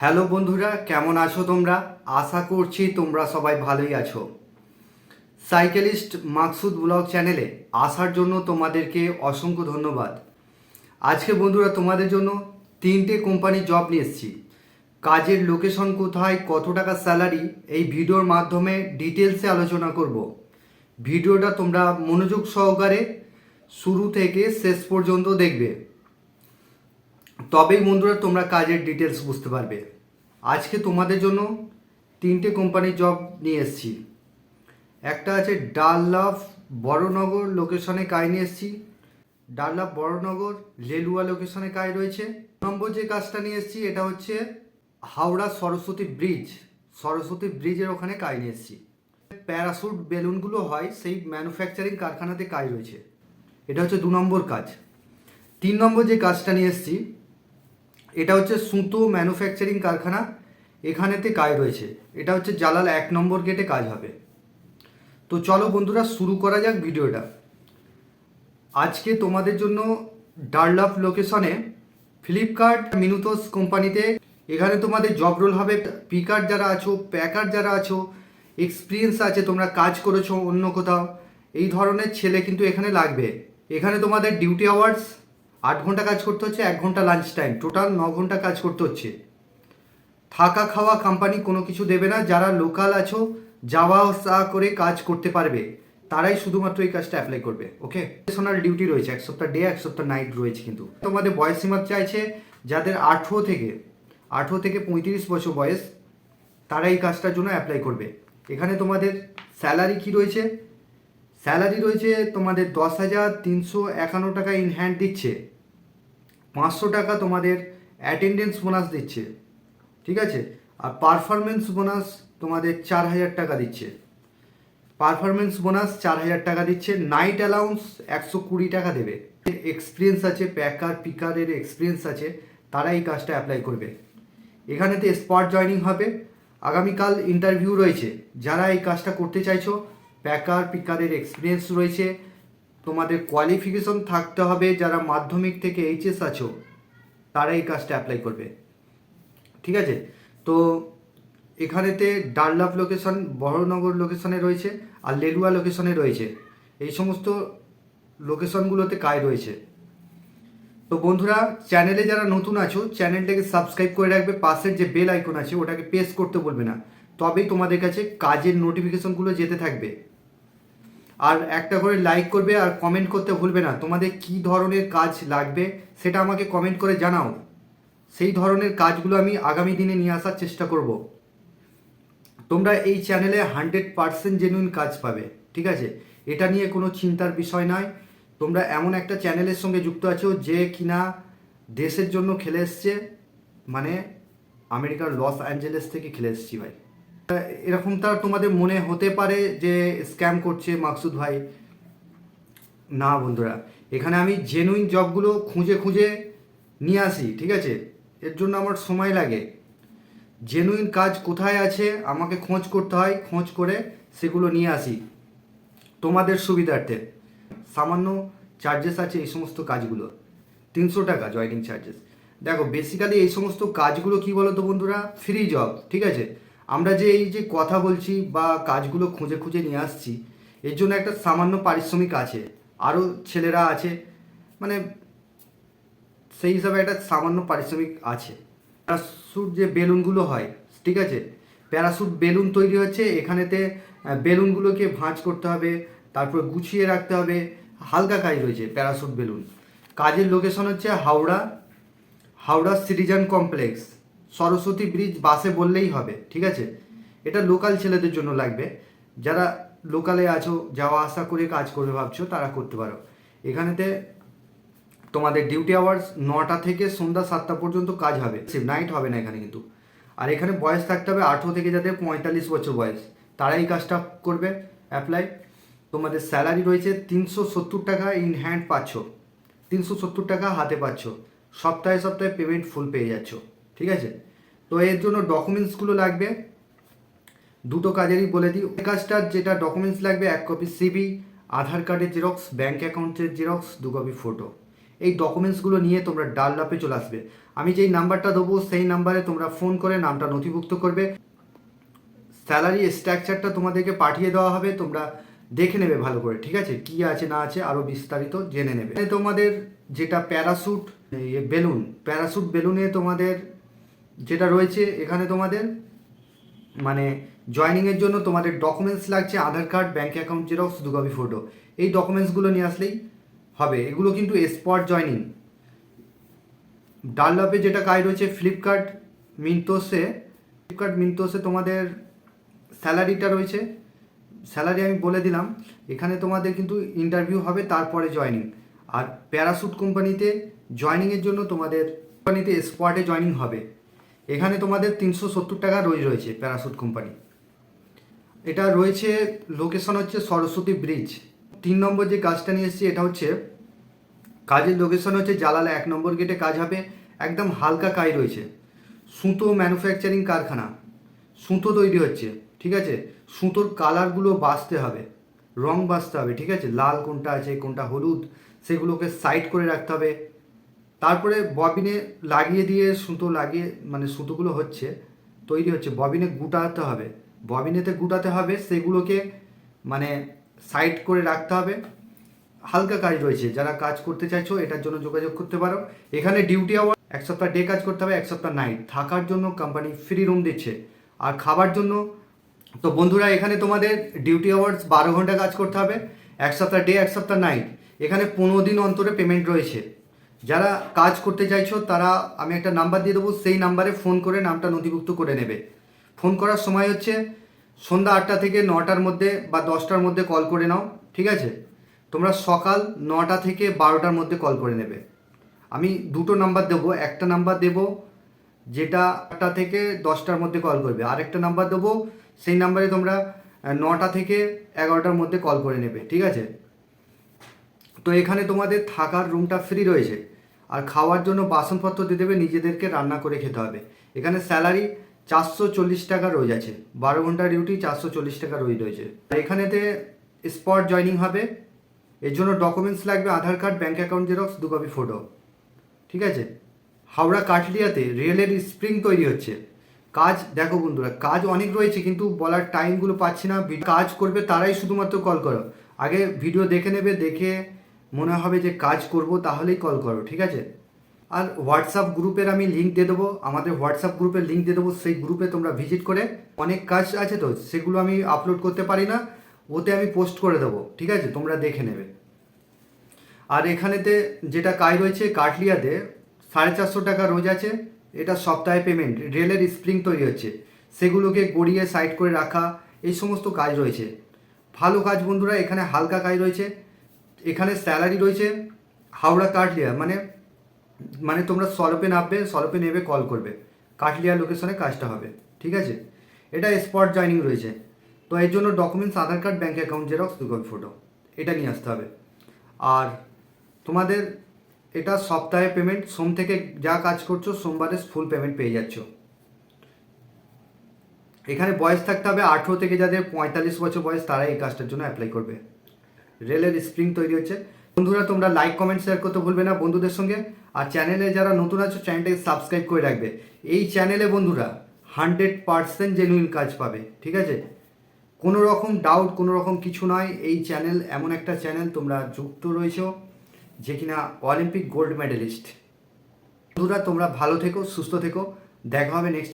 Hello বন্ধুরা, কেমন আছো তোমরা? আশা করছি তোমরা সবাই ভালোই আছো। সাইকেলিস্ট মাকসুদ ব্লগ চ্যানেলে আসার জন্য তোমাদেরকে অসংখ্য ধন্যবাদ। আজকে বন্ধুরা, তোমাদের জন্য তিনটে কোম্পানি জব নিয়ে এসেছি। কাজের লোকেশন কোথায়, কত টাকা স্যালারি, এই ভিডিওর মাধ্যমে ডিটেলসে আলোচনা করব। ভিডিওটা তোমরা মনোযোগ সহকারে শুরু থেকে শেষ পর্যন্ত দেখবে। তবেই বন্ধুরা তোমরা কাজের ডিটেলস বুঝতে পারবে। আজকে তোমাদের জন্য তিনটে কোম্পানির জব নিয়ে এসেছি। একটা আছে ডাল্লাভ বড়নগর লোকেশনে কাজ নিয়ে এসেছি। ডাল্লাভ বড়নগর লেলুয়া লোকেশনে কাজ রয়েছে। নম্বর যে কাজটা নিয়ে এসেছি, এটা হচ্ছে হাওড়া সরস্বতী ব্রিজ সরস্বতী ব্রিজের ওখানে কাজ নিয়ে এসেছি। প্যারাসুট বেলুনগুলো হয়, সেই ম্যানুফ্যাকচারিং কারখানাতে কাজ রয়েছে। এটা হচ্ছে দু নম্বর কাজ। তিন নম্বর যে কাজটা নিয়ে এসেছি এটা হচ্ছে সুতো ম্যানুফ্যাকচারিং কারখানা, এখানেতে কাজ রয়েছে। এটা হচ্ছে জালাল, এক নম্বর গেটে কাজ হবে। তো চলো বন্ধুরা, শুরু করা যাক ভিডিওটা। আজকে তোমাদের জন্য ডার্লাভ লোকেশনে ফ্লিপকার্ট, মিনুতোস কোম্পানিতে, এখানে তোমাদের জব রোল হবে। পিকার যারা আছো, প্যাকার যারা আছো, এক্সপিরিয়েন্স আছে, তোমরা কাজ করেছ অন্য কোথাও, এই ধরনের ছেলে কিন্তু এখানে লাগবে। এখানে তোমাদের ডিউটি আওয়ার্স আট ঘণ্টা কাজ করতে হচ্ছে, এক ঘণ্টা লাঞ্চ টাইম টোটাল ন ঘণ্টা কাজ করতে হচ্ছে। থাকা খাওয়া কোম্পানি কোনো কিছু দেবে না, যারা লোকাল আছো, যাওয়া আসা করে কাজ করতে পারবে, তারাই শুধুমাত্র এই কাজটা অ্যাপ্লাই করবে ওকে প্রফেশনাল ডিউটি রয়েছে, এক সপ্তাহ ডে এক সপ্তাহ নাইট রয়েছে কিন্তু। তোমাদের বয়স সীমা চাইছে, যাদের আঠেরো থেকে আঠেরো থেকে পঁয়ত্রিশ বছর বয়স, তারা এই কাজটার জন্য অ্যাপ্লাই করবে। এখানে তোমাদের স্যালারি কি রয়েছে? স্যালারি রয়েছে তোমাদের দশ হাজার তিনশো একান্ন টাকা ইন হ্যান্ড দিচ্ছে। পাঁচশো টাকা তোমাদের অ্যাটেন্ডেন্স বোনাস দিচ্ছে, ঠিক আছে? আর পারফরমেন্স বোনাস তোমাদের চার হাজার টাকা দিচ্ছে। পারফরমেন্স বোনাস চার হাজার টাকা দিচ্ছে নাইট অ্যালাউন্স একশো কুড়ি টাকা দেবে। এক্সপিরিয়েন্স আছে প্যাকার পিকারের এক্সপিরিয়েন্স আছে, তারা এই কাজটা অ্যাপ্লাই করবে। এখানেতে স্পট জয়নিং হবে। আগামীকাল ইন্টারভিউ রয়েছে। যারা এই কাজটা করতে চাইছো প্যাকার পিকারের এক্সপিরিয়েন্স রয়েছে তোমাদের কোয়ালিফিকেশন থাকতে হবে যারা মাধ্যমিক থেকে এইচএস আছো, তারা এই কাজটা অ্যাপ্লাই করবে। ঠিক আছে? তো এখানেতে ডাল্লাভ লোকেশন বড়নগর লোকেশনে রয়েছে আর লেলুয়া লোকেশনে রয়েছে। এই সমস্ত লোকেশনগুলোতে কাজ রয়েছে। তো বন্ধুরা চ্যানেলে যারা নতুন আছো চ্যানেলটাকে সাবস্ক্রাইব করে রাখবে। পাশের যে বেল আইকন আছে, ওটাকে প্রেস করতে বলবে না। তবেই তোমাদের কাছে কাজের নোটিফিকেশনগুলো যেতে থাকবে। আর একটা করে লাইক করবে আর কমেন্ট করতে ভুলবে না। তোমাদের কি ধরনের কাজ লাগবে সেটা আমাকে কমেন্ট করে জানাও। সেই ধরনের কাজগুলো আমি আগামী দিনে নিয়ে আসার চেষ্টা করব। তোমরা এই চ্যানেলে হান্ড্রেড পারসেন্ট জেনুইন কাজ পাবে, ঠিক আছে? এটা নিয়ে কোনো চিন্তার বিষয় নয়। তোমরা এমন একটা চ্যানেলের সঙ্গে যুক্ত আছো যে কিনা দেশের জন্য খেলে এসছে মানে আমেরিকার লস অ্যাঞ্জেলেস থেকে খেলে এসছি ভাই। এরকমটা তোমাদের মনে হতে পারে যে স্ক্যাম করছে মাকসুদ ভাই? না বন্ধুরা, এখানে আমি জেনুইন জবগুলো খুঁজে খুঁজে নিয়ে আসি, ঠিক আছে? এর জন্য আমার সময় লাগে। জেনুইন কাজ কোথায় আছে, আমাকে খোঁজ করতে হয়, খোঁজ করে সেগুলো নিয়ে আসি। তোমাদের সুবিধার্থে। সামান্য চার্জেস আছে এই সমস্ত কাজগুলো। তিনশো টাকা জয়নিং চার্জেস দেখো বেসিক্যালি এই সমস্ত কাজগুলো কি বলো তো বন্ধুরা? ফ্রি জব ঠিক আছে? আমরা যে এই যে কথা বলছি বা কাজগুলো খুঁজে খুঁজে নিয়ে আসছি, এর জন্য একটা সামান্য পারিশ্রমিক আছে। আরও ছেলেরা আছে মানে সেই হিসাবে একটা সামান্য পারিশ্রমিক আছে। প্যারাসুট যে বেলুনগুলো হয়, ঠিক আছে? প্যারাসুট বেলুন তৈরি হচ্ছে, এখানেতে বেলুনগুলোকে ভাঁজ করতে হবে, তারপর গুছিয়ে রাখতে হবে, হালকা কাজ রয়েছে প্যারাসুট বেলুন। কাজের লোকেশন হচ্ছে Howrah Howrah citizen complex. Saraswati bridge বাসে বললেই হবে, ঠিক আছে? এটা লোকাল ছেলেদের জন্য লাগবে। যারা লোকালে আছো, যাওয়া আসা করে কাজ করবে ভাবছ, তারা করতে পারো। এখানেতে তোমাদের ডিউটি আওয়ার্স নটা থেকে সন্ধ্যা সাতটা পর্যন্ত কাজ হবে। নাইট হবে না এখানে কিন্তু। আর এখানে বয়স থাকতে হবে আঠেরো থেকে যাদের পঁয়তাল্লিশ বছর বয়স। তারা এই কাজটা করবে অ্যাপ্লাই তোমাদের স্যালারি রয়েছে তিনশো সত্তর টাকা ইন হ্যান্ড পাচ্ছ। তিনশো সত্তর টাকা হাতে পাচ্ছ। সপ্তাহে সপ্তাহে পেমেন্ট ফুল পেয়ে যাচ্ছ। ঠিক আছে? তো এর জন্য ডকুমেন্টসগুলো লাগবে। দুটো কাজেরই বলে দিই। কাজটার যেটা ডকুমেন্টস লাগবে, এক কপি সিবি আধার কার্ডের জেরক্স ব্যাঙ্ক অ্যাকাউন্টের জেরক্স দু কপি ফটো এই ডকুমেন্টসগুলো নিয়ে তোমরা ডাল্লাপে চলে আসবে। আমি যেই নাম্বারটা দেবো, সেই নাম্বারে তোমরা ফোন করে নামটা নথিভুক্ত করবে। স্যালারি স্ট্রাকচারটা তোমাদেরকে পাঠিয়ে দেওয়া হবে, তোমরা দেখে নেবে ভালো করে, ঠিক আছে? কি আছে, না আছে আরও বিস্তারিত জেনে নেবে। তোমাদের যেটা প্যারাশুট বেলুন প্যারাশুট বেলুনে তোমাদের যেটা রয়েছে এখানে তোমাদের মানে জয়নিংয়ের জন্য তোমাদের ডকুমেন্টস লাগছে, Aadhaar card bank account xerox দু কপি ফটো এই ডকুমেন্টসগুলো নিয়ে আসলেই হবে। এগুলো কিন্তু স্পট জয়নিং ডানলপে যেটা কাজ রয়েছে ফ্লিপকার্ট মিন্টোসে ফ্লিপকার্ট মিন্টোসে তোমাদের স্যালারিটা রয়েছে। স্যালারি আমি বলে দিলাম। এখানে তোমাদের কিন্তু ইন্টারভিউ হবে, তারপরে জয়নিং আর প্যারাশুট কোম্পানিতে জয়নিংয়ের জন্য তোমাদের কোম্পানিতে স্পটে জয়নিং হবে। এখানে তোমাদের তিনশো সত্তর টাকা রোজ রয়েছে প্যারাশুট কোম্পানি এটা রয়েছে লোকেশন হচ্ছে সরস্বতী ব্রিজ তিন নম্বর যে কাজটা নিয়ে এসেছি, এটা হচ্ছে কাজের লোকেশন হচ্ছে জালালা এক নম্বর গেটে কাজ হবে। একদম হালকা কাজ রয়েছে। সুতো ম্যানুফ্যাকচারিং কারখানা। সুতো তৈরি হচ্ছে, ঠিক আছে? সুতোর কালারগুলো বাছতে হবে, রং বাছতে হবে, ঠিক আছে? লাল কোনটা আছে, কোনটা হলুদ, সেগুলোকে সাইড করে রাখতে হবে। তারপরে ববিনে লাগিয়ে দিয়ে সুতো লাগিয়ে মানে সুতোগুলো হচ্ছে, তৈরি হচ্ছে। ববিনে গুটাতে হবে। ববিনেতে গুটাতে হবে, সেগুলোকে মানে সাইড করে রাখতে হবে। হালকা কাজ রয়েছে। যারা কাজ করতে চাইছো, এটার জন্য যোগাযোগ করতে পারো। এখানে ডিউটি আওয়ার এক সপ্তাহ ডে কাজ করতে হবে, এক সপ্তাহ নাইট থাকার জন্য কোম্পানি ফ্রি রুম দিচ্ছে। আর খাবার জন্য, তো বন্ধুরা, এখানে তোমাদের ডিউটি আওয়ার্স বারো ঘণ্টা কাজ করতে হবে। এক সপ্তাহ ডে এক সপ্তাহ নাইট এখানে পনেরো দিন অন্তরে পেমেন্ট রয়েছে। যারা কাজ করতে চাইছো, তারা আমি একটা নাম্বার দিয়ে দেবো, সেই নাম্বারে ফোন করে নামটা নথিভুক্ত করে নেবে। ফোন করার সময় হচ্ছে সন্ধ্যা আটটা থেকে নটার মধ্যে বা দশটার মধ্যে কল করে নাও, ঠিক আছে? তোমরা সকাল নটা থেকে বারোটার মধ্যে কল করে নেবে। আমি দুটো নাম্বার দেবো, একটা নাম্বার দেবো যেটা আটটা থেকে দশটার মধ্যে কল করবে, আরেকটা নাম্বার দেবো সেই নাম্বারে তোমরা নটা থেকে এগারোটার মধ্যে কল করে নেবে, ঠিক আছে? তো এখানে তোমাদের থাকার রুমটা ফ্রি রয়েছে। আর খাওয়ার জন্য বাসনপত্র দিয়ে দেবে, নিজেদেরকে রান্না করে খেতে হবে। এখানে স্যালারি চারশো চল্লিশ টাকা রোজ আছে। বারো ঘণ্টা ডিউটি চারশো চল্লিশ টাকা রোজ রয়েছে। এখানেতে স্পট জয়নিং হবে। এর জন্য ডকুমেন্টস লাগবে, Aadhaar card, bank account, xerox, দু কপি ফটো। ঠিক আছে? হাওড়া কাটলিয়াতে রেলের স্প্রিং তৈরি হচ্ছে। কাজ, দেখো বন্ধুরা, কাজ অনেক রয়েছে, কিন্তু বলার টাইমগুলো পাচ্ছি না। কাজ করবে তারাই শুধুমাত্র কল করো। আগে ভিডিও দেখে নেবে, দেখে মনে হবে যে কাজ করব তাহলেই কল করো, ঠিক আছে? আর হোয়াটসঅ্যাপ গ্রুপের আমি লিঙ্ক দিয়ে দেবো, আমাদের হোয়াটসঅ্যাপ গ্রুপের লিঙ্ক দিয়ে দেবো, সেই গ্রুপে তোমরা ভিজিট করে অনেক কাজ আছে তো, সেগুলো আমি আপলোড করতে পারি না, ওতে আমি পোস্ট করে দেবো, ঠিক আছে? তোমরা দেখে নেবে। আর এখানেতে যেটা কাজ রয়েছে, কাটলিয়াতে সাড়ে চারশো টাকা রোজ আছে, এটা সপ্তাহে পেমেন্ট রেলের স্প্রিং তৈরি হচ্ছে, সেগুলোকে গড়িয়ে সাইড করে রাখা, এই সমস্ত কাজ রয়েছে। ভালো কাজ বন্ধুরা, এখানে হালকা কাজ রয়েছে এখানে স্যালারি রয়েছে হাওড়া কাটলিয়া মানে মানে তোমরা সলপে নামবে, সলপে নেবে কল করবে। কাটলিয়া লোকেশনে কাজটা হবে, ঠিক আছে? এটা স্পট জয়নিং রয়েছে। তো এর জন্য documents Aadhaar card bank account xerox দু কপি ফটো এটা নিয়ে আসতে হবে। আর তোমাদের এটা সপ্তাহে পেমেন্ট সোম থেকে যা কাজ করছ, সোমবারে ফুল পেমেন্ট পেয়ে যাচ্ছ। এখানে বয়স থাকতে হবে আঠেরো থেকে যাদের পঁয়তাল্লিশ বছর বয়স, তারা এই কাজটার জন্য অ্যাপ্লাই করবে। রেলের স্প্রিং তৈরি হচ্ছে। বন্ধুরা, তোমরা লাইক কমেন্ট শেয়ার করতে ভুলবে না বন্ধুদের সঙ্গে। আর চ্যানেলে যারা নতুন আছো চ্যানেলটাকে সাবস্ক্রাইব করে রাখবে। এই চ্যানেলে বন্ধুরা হান্ড্রেড পার্সেন্ট জেনুইন কাজ পাবে, ঠিক আছে? কোনো রকম ডাউট কোনো রকম কিছু নয়। এই চ্যানেল এমন একটা চ্যানেল তোমরা যুক্ত রয়েছো, যে কিনা অলিম্পিক গোল্ড মেডেলিস্ট বন্ধুরা, তোমরা ভালো থেকো, সুস্থ থেকো। দেখা হবে নেক্সট